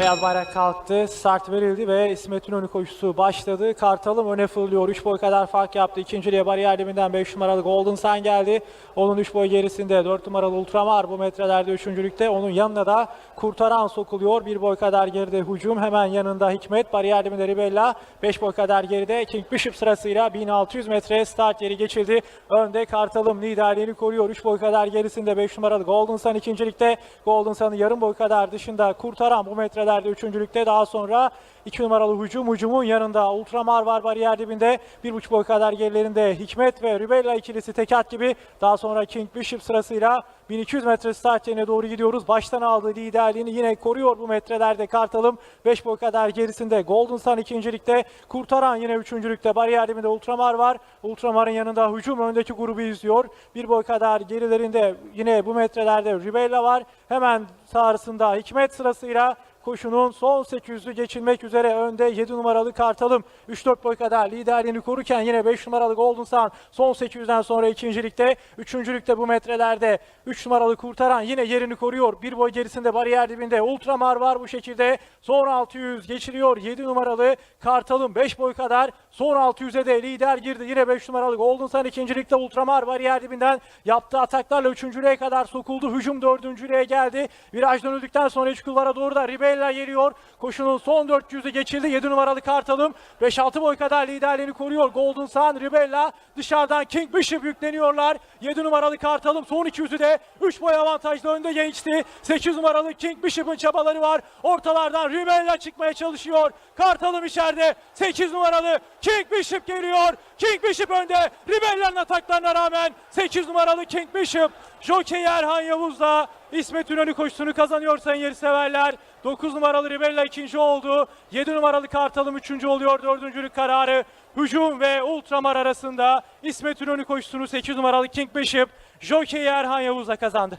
Beyaz bayrak kalktı, start verildi ve İsmet İnönü koşusu başladı. Kartalım öne fırlıyor, 3 boy kadar fark yaptı. İkinciliğe bariyer dibinden 5 numaralı Golden Sun geldi. Onun 3 boy gerisinde 4 numaralı Ultramar bu metrelerde üçüncülükte. Onun yanına da Kurtaran sokuluyor. 1 boy kadar geride hücum, hemen yanında Hikmet. Bariyer dibinde Ribella, 5 boy kadar geride. King Bishop sırasıyla 1600 metre start yeri geçildi. Önde Kartalım liderliğini koruyor. 3 boy kadar gerisinde 5 numaralı Golden Sun ikincilikte. Golden Sun'ın yarım boy kadar dışında Kurtaran bu metrelerde üçüncülükte. Daha sonra 2 numaralı hücum. Hücumun yanında Ultramar var bariyer dibinde. 1,5 boy kadar gerilerinde Hikmet ve Ribella ikilisi tekat gibi. Daha sonra King Bishop sırasıyla 1200 metre start doğru gidiyoruz. Baştan aldığı liderliğini yine koruyor bu metrelerde Kartalım. 5 boy kadar gerisinde Golden Sun ikincilikte. Kurtaran yine üçüncülükte. Bariyer dibinde Ultramar var. Ultramar'ın yanında hücum öndeki grubu izliyor. Bir boy kadar gerilerinde yine bu metrelerde Ribella var. Hemen sağrısında Hikmet sırasıyla koşunun son 800'ü geçilmek üzere önde 7 numaralı Kartalım 3-4 boy kadar liderliğini korurken yine 5 numaralı Golden Sun son 800'den sonra ikincilikte. Üçüncülükte bu metrelerde 3 numaralı Kurtaran yine yerini koruyor. Bir boy gerisinde bariyer dibinde Ultramar var bu şekilde. Son 600 geçiliyor 7 numaralı Kartalım 5 boy kadar. Son 600'e de lider girdi. Yine 5 numaralı Golden Sun ikincilikte Ultramar bariyer dibinden yaptığı ataklarla üçüncülüğe kadar sokuldu. Hücum dördüncülüğe geldi. Viraj dönüldükten sonra iç kulvara doğru da Ribella geliyor. Koşunun son 400'ü geçildi. 7 numaralı Kartalım 5-6 boy kadar liderliğini koruyor. Golden Sun, Ribella dışarıdan King Bishop yükleniyorlar. 7 numaralı Kartalım son 200'ü de 3 boy avantajlı önde geçti. 8 numaralı King Bishop'ın çabaları var. Ortalardan Ribella çıkmaya çalışıyor. Kartalım içeride. 8 numaralı King Bishop geliyor. King Bishop önde. Ribella'nın ataklarına rağmen 8 numaralı King Bishop. Jockey Erhan Yavuz'la İsmet İnönü koşusunu kazanıyor sayın yarışseverler. 9 numaralı Ribella ikinci oldu. 7 numaralı Kartalım üçüncü oluyor. Dördüncülük kararı Hücum ve Ultramar arasında İsmet İnönü koşusunu 8 numaralı King Bishop Jockey Erhan Yavuz'la kazandı.